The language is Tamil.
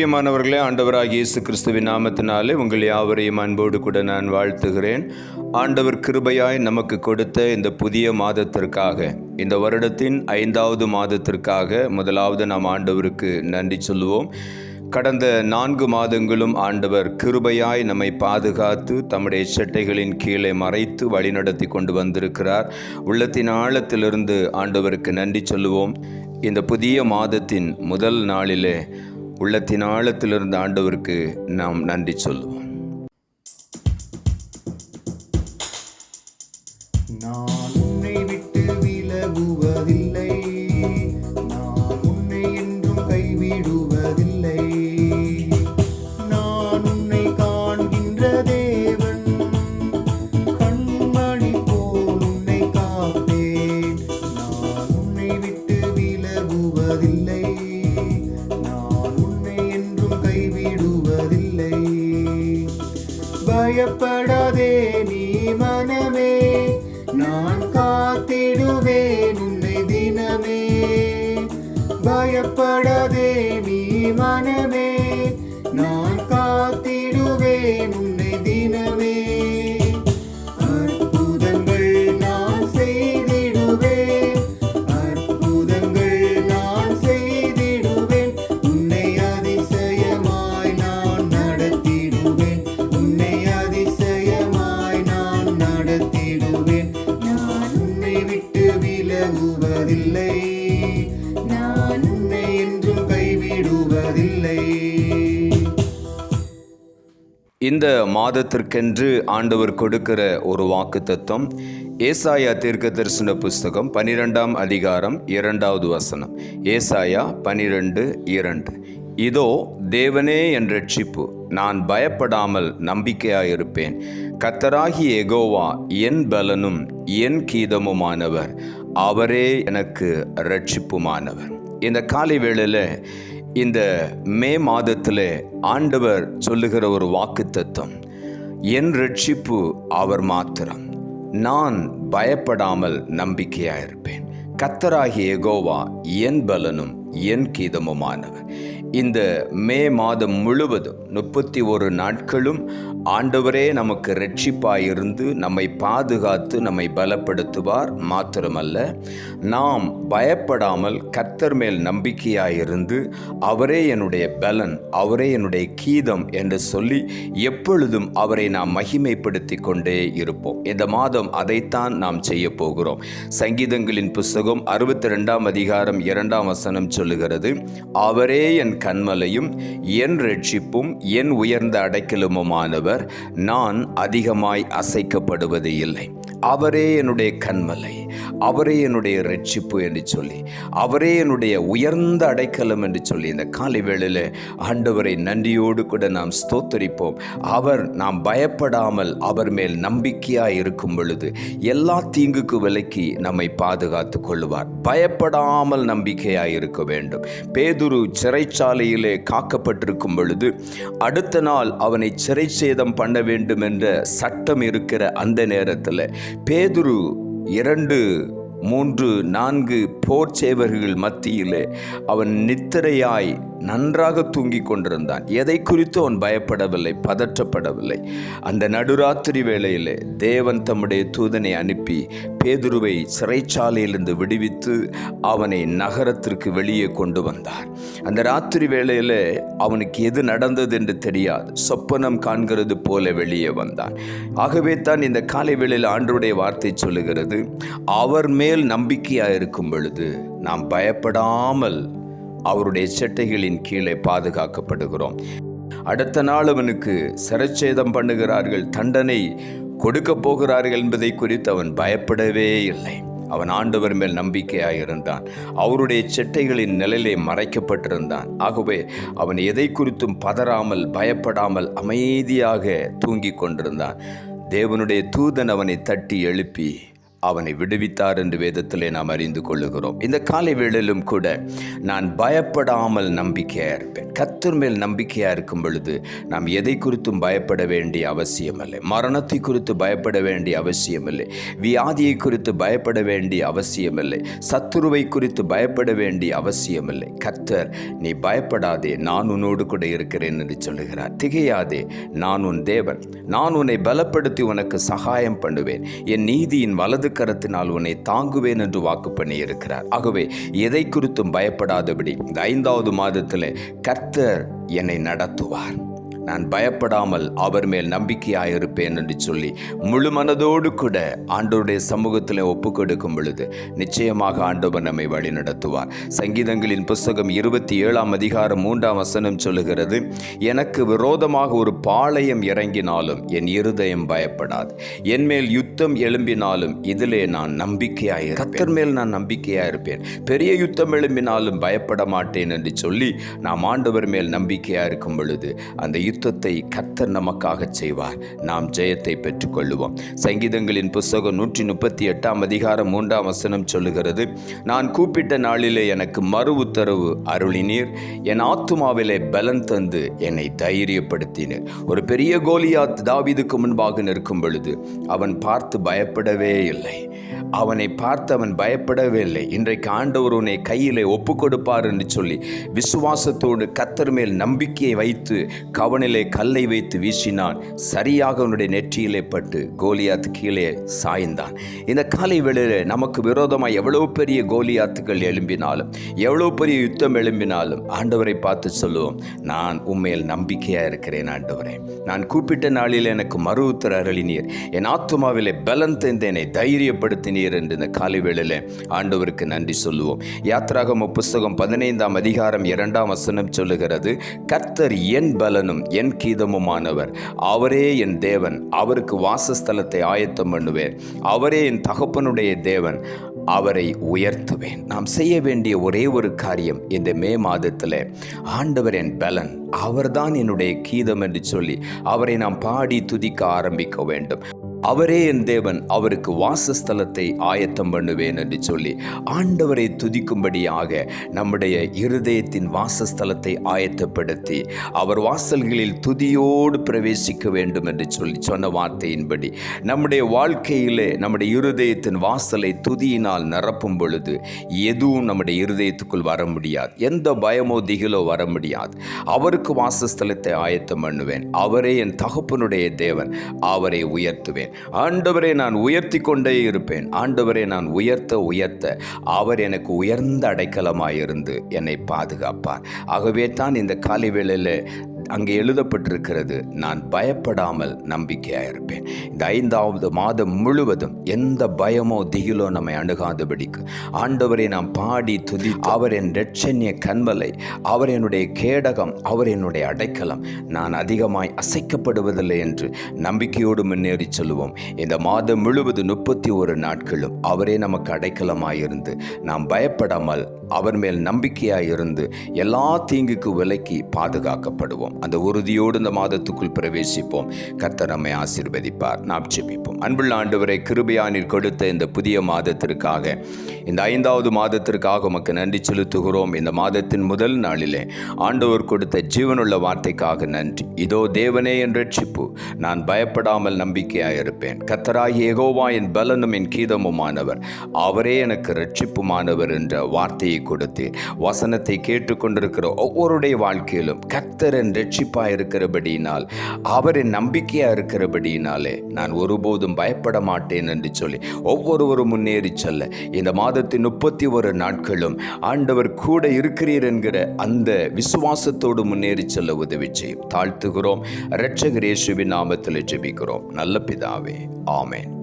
பிரியமானவர்களே ஆண்டவராக இயேசு கிறிஸ்துவின் நாமத்தினாலே உங்கள் யாவரையும் அன்போடு கூட நான் வாழ்த்துகிறேன். ஆண்டவர் கிருபையாய் நமக்கு கொடுத்த இந்த புதிய மாதத்திற்காக இந்த வருடத்தின் ஐந்தாவது மாதத்திற்காக முதலாவது நாம் ஆண்டவருக்கு நன்றி சொல்லுவோம். கடந்த நான்கு மாதங்களும் ஆண்டவர் கிருபையாய் நம்மை பாதுகாத்து தம்முடைய சட்டைகளின் கீழே மறைத்து வழிநடத்தி கொண்டு வந்திருக்கிறார். உள்ளத்தின் ஆழத்திலிருந்து ஆண்டவருக்கு நன்றி சொல்லுவோம். இந்த புதிய மாதத்தின் முதல் நாளிலே உள்ளத்தின் ஆழத்திலிருந்து ஆண்டவருக்கு நாம் நன்றி சொல்லுவோம். நான் பயப்படாதே நீ மனமே. நான் காத்திடுவேன் உன்னை தினமே. பயப்படாதே நீ மனமே. இந்த மாதத்திற்கென்று ஆண்டவர் கொடுக்கிற ஒரு வாக்கு தத்துவம் ஏசாயா தீர்க்க தரிசன புஸ்தகம் பனிரெண்டாம் அதிகாரம் இரண்டாவது வசனம். ஏசாயா பனிரெண்டு இரண்டு. இதோ தேவனே என் ரட்சிப்பு நான் பயப்படாமல் நம்பிக்கையாயிருப்பேன். கத்தராகி எகோவா என் பலனும் என் கீதமுமானவர். அவரே எனக்கு ரட்சிப்புமானவர் இந்த காலை வேளையில் இந்த மே மாதத்தில் ஆண்டவர் சொல்லுகிற ஒரு வாக்கு தத்துவம் என் ரட்சிப்பு அவர் மாத்திரம். நான் பயப்படாமல் நம்பிக்கையாக இருப்பேன் கத்தராகிய கோவா என் பலனும் என் கீதமுமானவர். இந்த மே மாதம் முழுவதும் முப்பத்தி ஒரு நாட்களும் ஆண்டவரே நமக்கு ரட்சிப்பாயிருந்து நம்மை பாதுகாத்து நம்மை பலப்படுத்துவார். மாத்திரமல்ல நாம் பயப்படாமல் கர்த்தர் மேல் நம்பிக்கையாயிருந்து அவரே என்னுடைய பலன் அவரே என்னுடைய கீதம் என்று சொல்லி எப்பொழுதும் அவரை நாம் மகிமைப்படுத்தி கொண்டே இருப்போம். இந்த மாதம் அதைத்தான் நாம் செய்ய போகிறோம். சங்கீதங்களின் புஸ்தகம் அறுபத்தி ரெண்டாம் அதிகாரம் இரண்டாம் வசனம் சொல்லுகிறது அவரே என் கண்மலையும் என் ரட்சிப்பும் என் உயர்ந்த அடைக்கலுமுமானவர் நான் அதிகமாய் அசைக்கப்படுவது இல்லை அவரே என்னுடைய கண்மலை. அவரே என்னுடைய ரட்சிப்பு என்று சொல்லி அவரே என்னுடைய உயர்ந்த அடைக்கலம் என்று சொல்லி இந்த காலை வேளையில் ஆண்டவரை நன்றியோடு கூட நாம் ஸ்தோத்தரிப்போம். அவர் நாம் பயப்படாமல் அவர் மேல் நம்பிக்கையாக இருக்கும் பொழுது எல்லா தீங்குக்கு விலக்கி நம்மை பாதுகாத்து கொள்வார் பயப்படாமல் நம்பிக்கையாக இருக்க வேண்டும். பேதுரு சிறைச்சாலையிலே காக்கப்பட்டிருக்கும் பொழுது அடுத்த நாள் அவனை சிறை சேதம் பண்ண வேண்டும் என்ற சட்டம் இருக்கிற அந்த நேரத்தில் பேதுரு இரண்டு மூன்று நான்கு போர் சேவர்கள் மத்தியிலே அவன் நித்திரையாய் நன்றாக தூங்கிக் கொண்டிருந்தான். எதை குறித்து அவன் பயப்படவில்லை பதற்றப்படவில்லை. அந்த நடுராத்திரி வேளையிலே தேவன் தம்முடைய தூதனை அனுப்பி பேதுருவை சிறைச்சாலையிலிருந்து விடுவித்து அவனை நகரத்திற்கு வெளியே கொண்டு வந்தார். அந்த ராத்திரி வேளையில் அவனுக்கு எது நடந்தது என்று தெரியாது. சொப்பனம் காண்கிறது போல வெளியே வந்தான். ஆகவே தான் இந்த காலை வேளையில் ஆண்டருடைய வார்த்தை சொல்லுகிறது அவர் மேல் நம்பிக்கையாக இருக்கும் பொழுது நாம் பயப்படாமல் அவருடைய சட்டைகளின் கீழே பாதுகாக்கப்படுகிறோம். அடுத்த நாள் அவனுக்கு சரச்சேதம் பண்ணுகிறார்கள் தண்டனை கொடுக்க போகிறார்கள் என்பதை குறித்து அவன் பயப்படவே இல்லை. அவன் ஆண்டவர் மேல் நம்பிக்கையாக இருந்தான் அவருடைய செட்டைகளின் நிலையிலே மறைக்கப்பட்டிருந்தான். ஆகவே அவன் எதை குறித்தும் பதறாமல் பயப்படாமல் அமைதியாக தூங்கிக் கொண்டிருந்தான். தேவனுடைய தூதன் அவனை தட்டி எழுப்பி அவனை விடுவித்தார் என்று வேதத்திலே நாம் அறிந்து கொள்ளுகிறோம். இந்த காலை வேளையிலும் கூட நான் பயப்படாமல் நம்பிக்கையாக இருப்பேன். கத்தர் மேல் நம்பிக்கையாக இருக்கும் பொழுது நாம் எதை குறித்தும் பயப்பட வேண்டிய அவசியம் இல்லை மரணத்தை குறித்து பயப்பட வேண்டிய அவசியமில்லை. வியாதியை குறித்து பயப்பட வேண்டிய அவசியமில்லை. சத்துருவை குறித்து பயப்பட வேண்டிய அவசியமில்லை. கத்தர் நீ பயப்படாதே நான் உன்னோடு கூட இருக்கிறேன் என்று சொல்லுகிறார். திகையாதே நான் உன் தேவன். நான் உன்னை பலப்படுத்தி உனக்கு சகாயம் பண்ணுவேன். என் நீதியின் வலது கரத்தினால் உன்னை தாங்குவேன் என்று வாக்கு பண்ணி இருக்கிறார் ஆகவே எதை குறித்தும் பயப்படாதபடி இந்த ஐந்தாவது மாதத்தில் கர்த்தர் என்னை நடத்துவார். நான் பயப்படாமல் அவர் மேல் நம்பிக்கையாயிருப்பேன் என்று சொல்லி முழு மனதோடு கூட ஆண்டோருடைய சமூகத்தில் ஒப்பு கொடுக்கும் பொழுது நிச்சயமாக ஆண்டவர் நம்மை வழி நடத்துவார். சங்கீதங்களின் புஸ்தகம் இருபத்தி ஏழாம் அதிகாரம் மூன்றாம் வசனம் சொல்லுகிறது எனக்கு விரோதமாக ஒரு பாளையம் இறங்கினாலும் என் இருதயம் பயப்படாது. என் மேல் யுத்தம் எழும்பினாலும் இதிலே நான் நம்பிக்கையாய் கத்தர் மேல் நான் நம்பிக்கையாக இருப்பேன் பெரிய யுத்தம் எழும்பினாலும் பயப்பட மாட்டேன் என்று சொல்லி நாம் ஆண்டவர் மேல் நம்பிக்கையாக இருக்கும் பொழுது அந்த யுத்தத்தை கர்த்தர் நமக்காக செய்வார். நாம் ஜெயத்தை பெற்றுக்கொள்ளுவோம். சங்கீதங்களின் புஸ்தகம் நூற்றி முப்பத்தி எட்டாம் அதிகாரம் மூன்றாம் வசனம் சொல்லுகிறது நான் கூப்பிட்ட நாளிலே எனக்கு மறு உத்தரவு அருளினீர். என் ஆத்துமாவிலே பலன் தந்து என்னை தைரியப்படுத்தினீர். ஒரு பெரிய கோலியாத் தாவிதுக்கு முன்பாக நிற்கும் பொழுது அவன் பார்த்து பயப்படவே இல்லை. அவனை பார்த்து அவன் பயப்படவே இல்லை. இன்றைக்கு ஆண்டவர் உன்னை கையிலே ஒப்பு கொடுப்பார் என்று சொல்லி விசுவாசத்தோடு கத்தர் மேல் நம்பிக்கையை வைத்து கவனிலே கல்லை வைத்து வீசினான். சரியாக அவனுடைய நெற்றியிலே பட்டு கோலியாத் கீழே சாய்ந்தான். இந்த காலை வேளையில் நமக்கு விரோதமாக எவ்வளோ பெரிய கோலியாத்துக்கள் எழும்பினாலும் எவ்வளோ பெரிய யுத்தம் எழும்பினாலும் ஆண்டவரை பார்த்து சொல்லுவோம் நான் உண்மையில் நம்பிக்கையாக இருக்கிறேன் ஆண்டவரே. நான் கூப்பிட்ட நாளில் எனக்கு மறு உத்தர அருளினீர். என் ஆத்துமாவிலே பலன் தந்தேனை. தைரியப்படுத்தினீர். என்று இந்த காலை வேளையில் ஆண்டவருக்கு நன்றி சொல்லுவோம். யாத்ராகம புஸ்தகம் பதினைந்தாம் அதிகாரம் இரண்டாம் வசனம் சொல்லுகிறது கர்த்தர் என் பலனும் என் கீதமுமானவர். அவரே என் தேவன். அவருக்கு வாசஸ்தலத்தை ஆயத்தம் பண்ணுவேன். அவரே என் தகப்பனுடைய தேவன். அவரை உயர்த்துவேன். நாம் செய்ய வேண்டிய ஒரே ஒரு காரியம் இந்த மே மாதத்தில் ஆண்டவர் என் பலன். அவர்தான் என்னுடைய கீதம் என்று சொல்லி அவரை நாம் பாடி துதிக்க ஆரம்பிக்க வேண்டும். அவரே என் தேவன் அவருக்கு வாசஸ்தலத்தை ஆயத்தம் பண்ணுவேன் என்று சொல்லி ஆண்டவரை துதிக்கும்படியாக நம்முடைய இருதயத்தின் வாசஸ்தலத்தை ஆயத்தப்படுத்தி அவர் வாசல்களில் துதியோடு பிரவேசிக்க வேண்டும் என்று சொல்லி சொன்ன வார்த்தையின்படி நம்முடைய வாழ்க்கையிலே நம்முடைய இருதயத்தின் வாசலை துதியினால் நிரப்பும் பொழுது எதுவும் நம்முடைய இருதயத்துக்குள் வர முடியாது. எந்த பயமோ திகிலோ வர முடியாது. அவருக்கு வாசஸ்தலத்தை ஆயத்தம் பண்ணுவேன். அவரே என் தகப்பனுடைய தேவன். அவரை உயர்த்துவேன். ஆண்டவரை நான் உயர்த்தி கொண்டே இருப்பேன். ஆண்டவரை நான் உயர்த்த உயர்த்த. அவர் எனக்கு உயர்ந்த அடைக்கலமாயிருந்து என்னை பாதுகாப்பார். ஆகவே தான் இந்த காலை வேளையில் அங்கே எழுதப்பட்டிருக்கிறது நான் பயப்படாமல் நம்பிக்கையாக இருப்பேன் இந்த ஐந்தாவது மாதம் முழுவதும் எந்த பயமோ திகிலோ நம்மை அணுகாதபடிக்கு. ஆண்டவரை நாம் பாடி துதி அவர் என் ரட்சண்ய கண்மலை அவர் என்னுடைய கேடகம் அவர் என்னுடைய அடைக்கலம். நான் அதிகமாய் அசைக்கப்படுவதில்லை என்று நம்பிக்கையோடு முன்னேறி சொல்லுவோம் இந்த மாதம் முழுவதும் முப்பத்தி ஒரு நாட்களும் அவரே நமக்கு அடைக்கலமாயிருந்து நாம் பயப்படாமல் அவர் மேல் நம்பிக்கையாக இருந்து எல்லா தீங்குக்கு விலக்கி பாதுகாக்கப்படுவோம். அந்த உறுதியோடு இந்த மாதத்துக்குள் பிரவேசிப்போம். கர்த்தர் நம்மை ஆசீர்வதிப்பார். நாம் செபிப்போம் அன்புள்ள ஆண்டவரை கிருபையானில் கொடுத்த இந்த புதிய மாதத்திற்காக இந்த ஐந்தாவது மாதத்திற்காக உமக்கு நன்றி செலுத்துகிறோம். இந்த மாதத்தின் முதல் நாளிலே ஆண்டவர் கொடுத்த ஜீவனுள்ள வார்த்தைக்காக நன்றி. இதோ தேவனே என் ரட்சிப்பு நான் பயப்படாமல் நம்பிக்கையாக இருப்பேன் கத்தராகி எகோவா என் பலனும் என் கீதமுமானவர். அவரே எனக்கு ரட்சிப்புமானவர் என்ற வார்த்தையை கொடுத்து வசனத்தை கேட்டுக்கொண்டிருக்கிற ஒவ்வொருடைய வாழ்க்கையிலும் கர்த்தரன் ரட்சிப்பாக இருக்கிறபடியினால் அவரின் நம்பிக்கையாக இருக்கிறபடியினாலே நான் ஒருபோதும் பயப்பட மாட்டேன் என்று சொல்லி ஒவ்வொருவரும் முன்னேறி செல்ல இந்த மாதத்தின் முப்பத்தி ஒரு நாட்களும் ஆண்டவர் கூட இருக்கிறீர் என்கிற அந்த விசுவாசத்தோடு முன்னேறி செல்ல உதவி செய்யும். தாழ்த்துகிறோம். இரட்சகர் இயேசுவின் நாமத்தில் ஜெபிக்கிறோம். நல்ல பிதாவே ஆமென்.